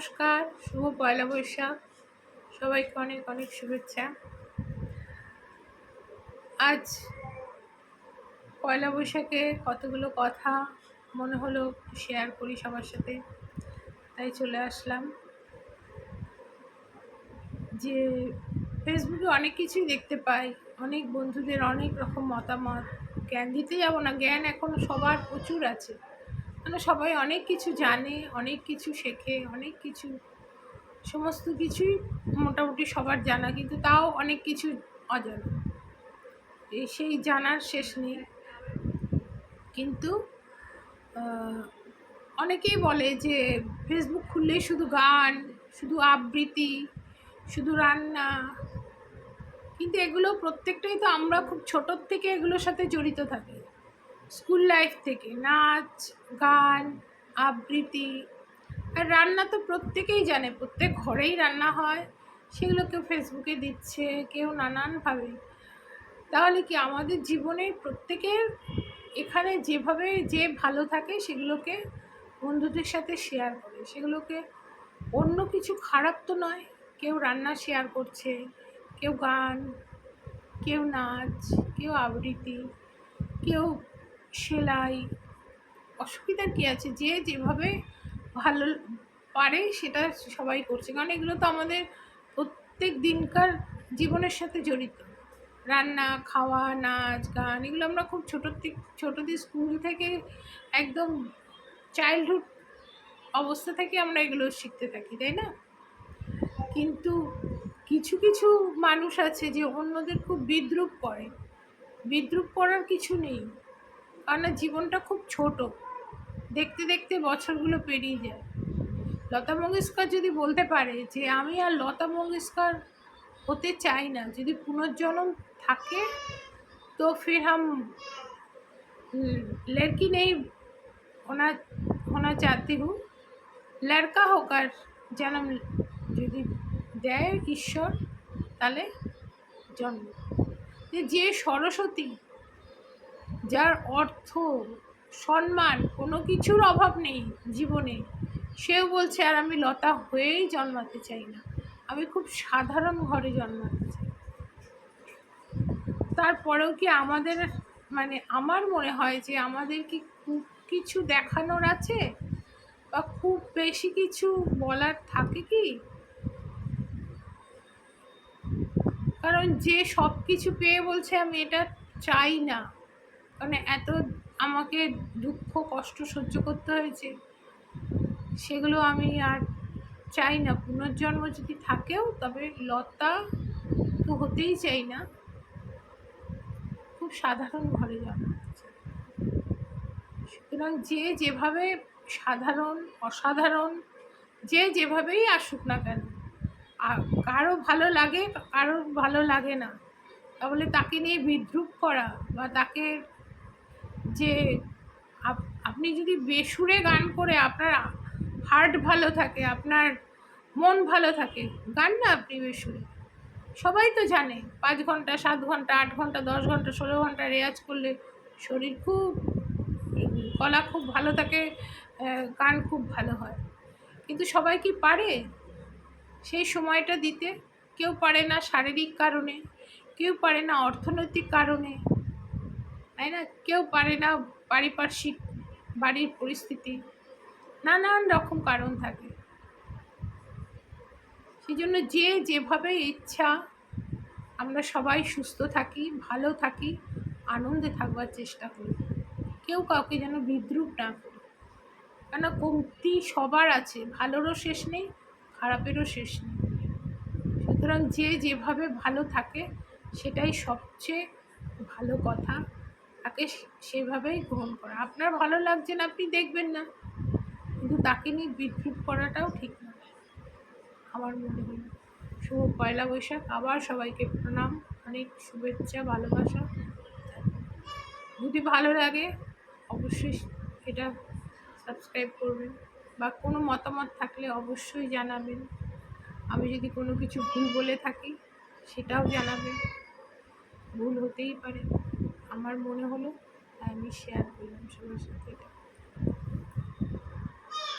নমস্কার, শুভ পয়লা বৈশাখ। সবাইকে অনেক অনেক শুভেচ্ছা। আজ পয়লা বৈশাখে কতগুলো কথা মনে হলো শেয়ার করি সবার সাথে। তাই চলে আসলাম। যে ফেসবুকে অনেক কিছুই দেখতে পাই, অনেক বন্ধুদের অনেক রকম মতামত। জ্ঞান দিতে যাব না, জ্ঞান এখন সবার প্রচুর আছে। মানে সবাই অনেক কিছু জানে, অনেক কিছু শেখে, অনেক কিছু, সমস্ত কিছুই মোটামুটি সবার জানা, কিন্তু তাও অনেক কিছু অজানা। এই সেই জানার শেষ নেই। কিন্তু অনেকেই বলে যে ফেসবুক খুললেই শুধু গান, শুধু আবৃত্তি, শুধু রান্না, কিন্তু এগুলো প্রত্যেকটাই তো আমরা খুব ছোটোর থেকে এগুলোর সাথে জড়িত থাকি। স্কুল লাইফ থেকে। নাচ, গান, আবৃত্তি, আর রান্না তো প্রত্যেকেই জানে, প্রত্যেক ঘরেই রান্না হয়। সেগুলো কেউ ফেসবুকে দিচ্ছে, কেউ নানানভাবে। তাহলে কি আমাদের জীবনে প্রত্যেকের এখানে যেভাবে যে ভালো থাকে, সেগুলোকে বন্ধুদের সাথে শেয়ার করে। সেগুলোকে অন্য কিছু খারাপ তো নয়। কেউ রান্না শেয়ার করছে, কেউ গান, কেউ নাচ, কেউ আবৃত্তি, কেউ সেলাই অসুবিধার কী আছে? যে যেভাবে ভালো পারে সেটা সবাই করছে। কারণ এগুলো তো আমাদের প্রত্যেক দিনকার জীবনের সাথে জড়িত। রান্না, খাওয়া, নাচ, গান, এগুলো আমরা খুব ছোটোর থেকে ছোটোদের স্কুল থেকে একদম চাইল্ডহুড অবস্থা থেকে আমরা এগুলো শিখতে থাকি, তাই না? কিন্তু কিছু কিছু মানুষ আছে যে অন্যদের খুব বিদ্রুপ করে। বিদ্রুপ করার কিছু নেই। কারণ জীবনটা খুব ছোট দেখতে দেখতে বছরগুলো পেরিয়ে যায় লতা মঙ্গেশকর যদি বলতে পারে যে আমি আর লতা মঙ্গেশকর হতে চাই না যদি পুনর্জন্ম থাকে তো ফির হাম लड़की नहीं होना होना चाहती हूँ लड़का होकर जन्म যদি দেয় ঈশ্বর তাহলে জন্ম যে সরস্বতী যার অর্থ সম্মান, কোনো কিছুর অভাব নেই জীবনে। সেও বলছে, আর আমি লতা হয়েই জন্মাতে চাই না। আমি খুব সাধারণ ঘরে জন্মাতে চাই। তারপরেও কি আমাদের মানে আমার মনে হয় যে আমাদের কি খুব কিছু দেখানোর আছে? বা খুব বেশি কিছু বলার থাকে কি? কারণ যে সব কিছু পেয়ে বলছে, আমি এটা চাই না। মানে এত আমাকে দুঃখ, কষ্ট সহ্য করতে হয়েছে, সেগুলো আমি আর চাই না। পুনর্জন্ম যদি থাকেও, তবে লতা তো হতেই চাই না। খুব সাধারণ ঘরে জন্মাতে চাই সুতরাং যে যেভাবে সাধারণ, অসাধারণ, যে যেভাবেই আসুক না কেন কারও ভালো লাগে কারও ভালো লাগে না, তাহলে তাকে নিয়ে বিদ্রুপ করা বা তাকে যে আপনি যদি বেসুরে গান করে আপনার হার্ট ভালো থাকে, আপনার মন ভালো থাকে, গান না আপনি বেসুরে? সবাই তো জানে, পাঁচ ঘণ্টা, সাত ঘণ্টা, আট ঘণ্টা, দশ ঘণ্টা, ষোলো ঘণ্টা রেয়াজ করলে শরীর খুব, গলা খুব ভালো থাকে গান খুব ভালো হয়। কিন্তু সবাই কি পারে? সেই সময়টা দিতে, কেউ পারে না শারীরিক কারণে, কেউ পারে না অর্থনৈতিক কারণে তাই না? কেউ পারে না পারিপার্শ্বিক বাড়ির পরিস্থিতি। নানান রকম কারণ থাকে। সেই জন্য যে যেভাবে ইচ্ছা, আমরা সবাই সুস্থ থাকি, ভালো থাকি, আনন্দে থাকবার চেষ্টা করি। কেউ কাউকে যেন বিদ্রুপ না করি। কেন কমতি সবার আছে, ভালোরও শেষ নেই, খারাপেরও শেষ নেই। সুতরাং যে যেভাবে ভালো থাকে, সেটাই সবচেয়ে ভালো কথা। তাকে সেভাবেই গ্রহণ করা। আপনার ভালো লাগছে না, আপনি দেখবেন না। কিন্তু তাকে নিয়ে বিদ্রুপ করাটাও ঠিক না। আমার মনে হয় শুভ পয়লা বৈশাখ। আবার সবাইকে প্রণাম। অনেক শুভেচ্ছা, ভালোবাসা। যদি ভালো লাগে, অবশ্যই এটা সাবস্ক্রাইব করবেন বা কোনো মতামত থাকলে অবশ্যই জানাবেন। আমি যদি কোনো কিছু ভুল বলে থাকি, সেটাও জানাবেন। ভুল হতেই পারে। আমার মনে হলো আমি শেয়ার করলাম সবার সাথে এটা।